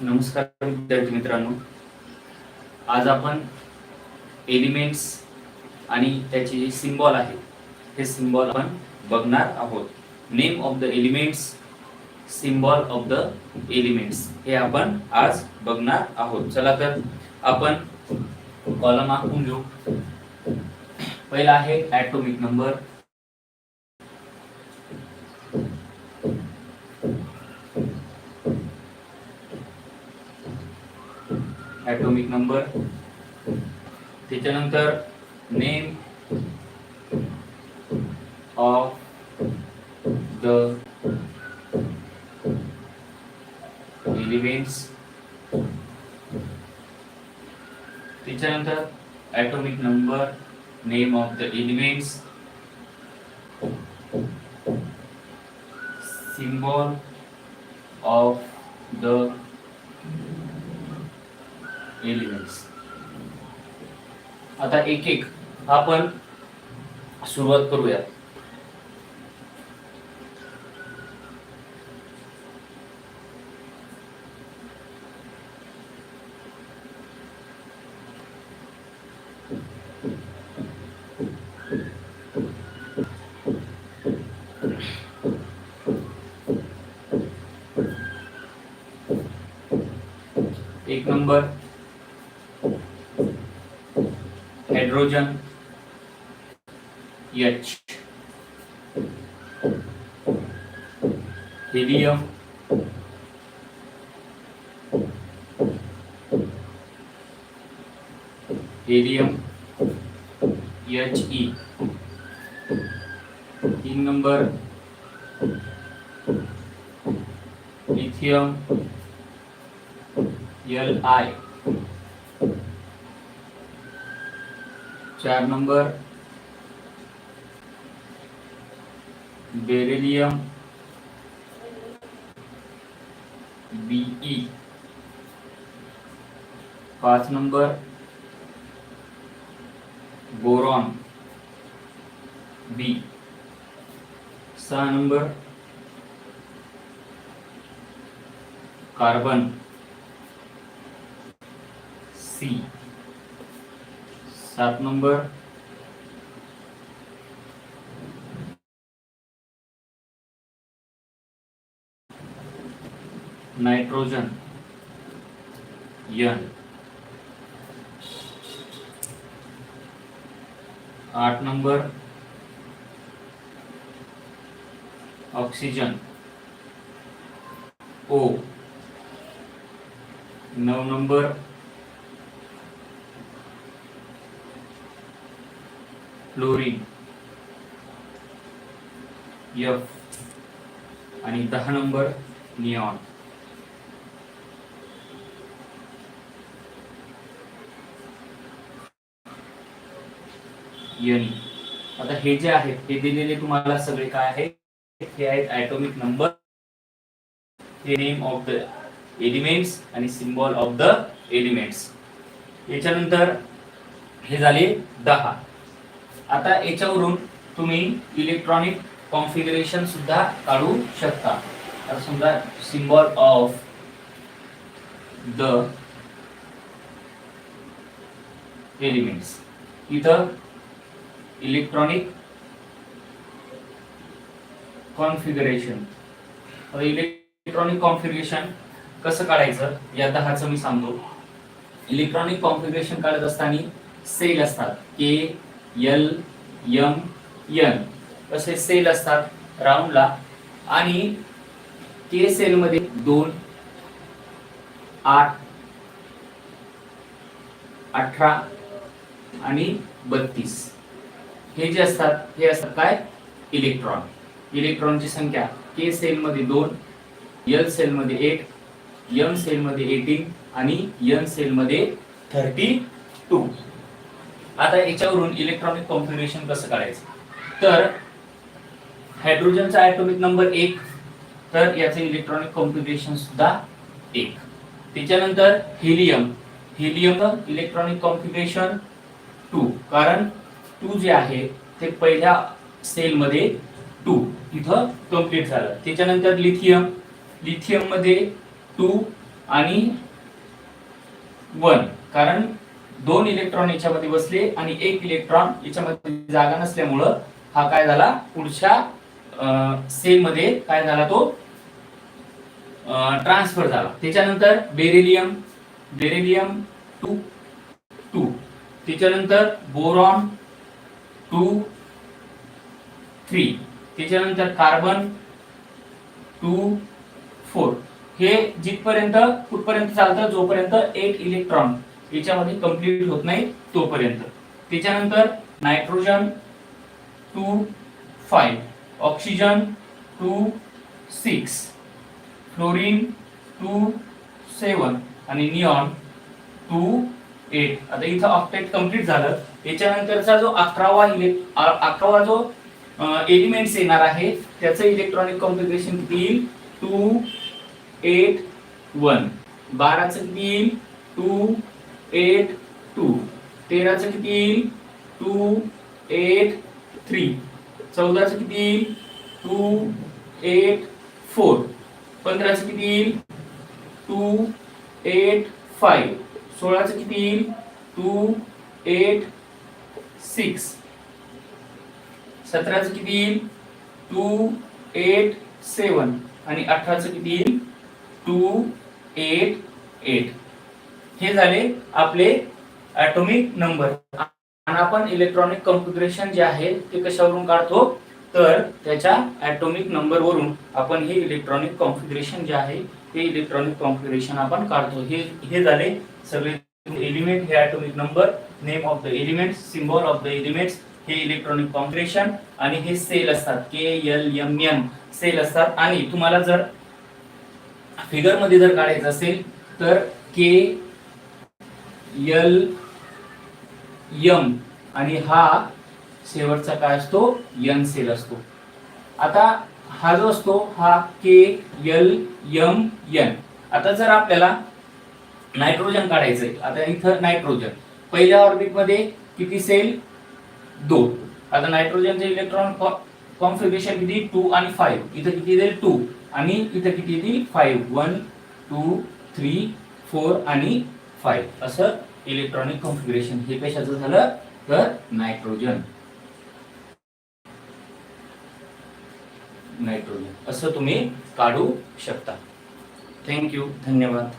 नमस्कार विद्यार्थी मित्रांनो. आज आपण एलिमेंट्स आणि त्याचे जे सिम्बॉल आहे हे सिम्बॉल आपण बघणार आहोत. Name of the elements symbol of the elements हे आपण आज बघणार आहोत. चला तर आपण कॉलम आखून घेऊ. पहिला आहे ॲटोमिक नंबर ॲटोमिक नंबर त्याच्यानंतर नेम ऑफ द एलिमेंट्स त्याच्यानंतर atomic number name of the elements symbol of the elements आता एक एक आपण सुरुवात करूया. एक number. Hydrogen H helium helium H E तीन नंबर लिथियम एल आई चार नंबर। बेरिलियम। बीई। पाच नंबर। बोरॉन। बी। सहा नंबर। कार्बन। सी। सात नंबर. Nitrogen N. आठ नंबर. ऑक्सीजन. ओ. नौ नंबर. फ्लोरीन एफ आणि दहा नंबर नियॉन यनी. आता हे जे आहेत हे दिलेले तुम्हाला सगळे काय आहे हे आहेत ॲटॉमिक नंबर हे नेम ऑफ द एलिमेंट्स आणि सिम्बॉल ऑफ द एलिमेंट्स याच्यानंतर हे झाले दहा. आता याच्यावरून तुम्ही इलेक्ट्रॉनिक कॉन्फिगरेशन सुद्धा काढू शकता. आता समजा सिम्बॉल ऑफ द एलिमेंट्स इथं इलेक्ट्रॉनिक कॉन्फिगरेशन इलेक्ट्रॉनिक कॉन्फिगरेशन कसं काढायचं? या दहाचं मी सांगतो. इलेक्ट्रॉनिक कॉन्फिगरेशन काढत असताना सेल असतात. के एल यम यन असे सेल असतात राऊंडला आणि के सेल मध्ये दोन आठ अठरा आणि बत्तीस. हे जे असतात हे असतात काय? इलेक्ट्रॉन इलेक्ट्रॉनची संख्या के सेल मध्ये दोन यल सेल मध्ये एट यम सेल मध्ये एटीन आणि यन सेल मध्ये थर्टी टू आता याच्यावरून इलेक्ट्रॉनिक कॉन्फिगरेशन कसं करायचं तर हायड्रोजनचा ॲटॉमिक नंबर एक तर याचे इलेक्ट्रॉनिक कॉन्फिगरेशन सुद्धा एक. त्याच्यानंतर helium helium electronic configuration two कारण टू जे आहे ते पहिल्या सेलमध्ये टू इथं कंप्लीट झालं. त्याच्यानंतर लिथियम लिथियममध्ये टू आणि वन कारण दोन इलेक्ट्रॉन याच्यामध्ये बसले आणि एक इलेक्ट्रॉन याच्यामध्ये जागा नसल्यामुळं हा काय झाला? पुढच्या सेलमध्ये काय झाला तो? ट्रान्सफर झाला. त्याच्यानंतर बेरिलियम बेरिलियम टू टू त्याच्यानंतर बोरॉन टू थ्री त्याच्यानंतर कार्बन टू फोर हे जिथपर्यंत कुठपर्यंत चालतं? जोपर्यंत एक इलेक्ट्रॉन याच्यामध्ये कंप्लीट होत नाही तोपर्यंत. त्याच्यानंतर nitrogen two five oxygen two six fluorine two seven आणि निऑन टू एट आता इथं ऑक्टेट कंप्लीट झालं. याच्यानंतरचा जो अकरावा इलेक् अकरावा जो एलिमेंट्स येणार आहे त्याचं इलेक्ट्रॉनिक कॉम्प्लिकेशन किती येईल टू एट वन बाराचं किती येईल टू एट टू तेराचं किती येईल? टू एट थ्री चौदाचं किती येईल? टू एट फोर पंधराचं किती येईल? टू एट फाईव्ह सोळाचं किती येईल? टू एट सिक्स सतराचं किती येईल? टू एट सेवन आणि अठराचं किती येईल? टू एट एट हे झाले आपले ऍटोमिक नंबर आणि आपण इलेक्ट्रॉनिक कॉन्फिगरेशन जे आहे ते कशावरून काढतो? तर त्याच्या ऍटोमिक नंबरवरून आपण हे इलेक्ट्रॉनिक कॉन्फिगरेशन जे आहे ते इलेक्ट्रॉनिक कॉन्फिगरेशन आपण काढतो. हे हे झाले सगळे एलिमेंट हे atomic number name of the element symbol of the elements हे इलेक्ट्रॉनिक कॉन्फिगरेशन आणि हे सेल असतात. K L M M shell असतात. आणि तुम्हाला जर फिगरमध्ये जर काढायचं असेल तर के यल यम आणि हा शेवटचा काय असतो? यन सेल असतो. आता हा जो असतो हा के यल यम यन आता जर आपल्याला नायट्रोजन काढायचंय आता इथं नायट्रोजन. पहिल्या ऑर्बिटमध्ये किती सेल? दोन. आता नायट्रोजनचे इलेक्ट्रॉन कॉन्फिगरेशन किती? टू आणि फाईव्ह. इथं किती देईल टू. आणि इथं किती येतील? Five. One two three four आणि फाईव्ह असं इलेक्ट्रॉनिक कॉन्फिगरेशन हे कशाचं झालं? तर नायट्रोजन नायट्रोजन असं तुम्ही काढू शकता. थँक्यू धन्यवाद.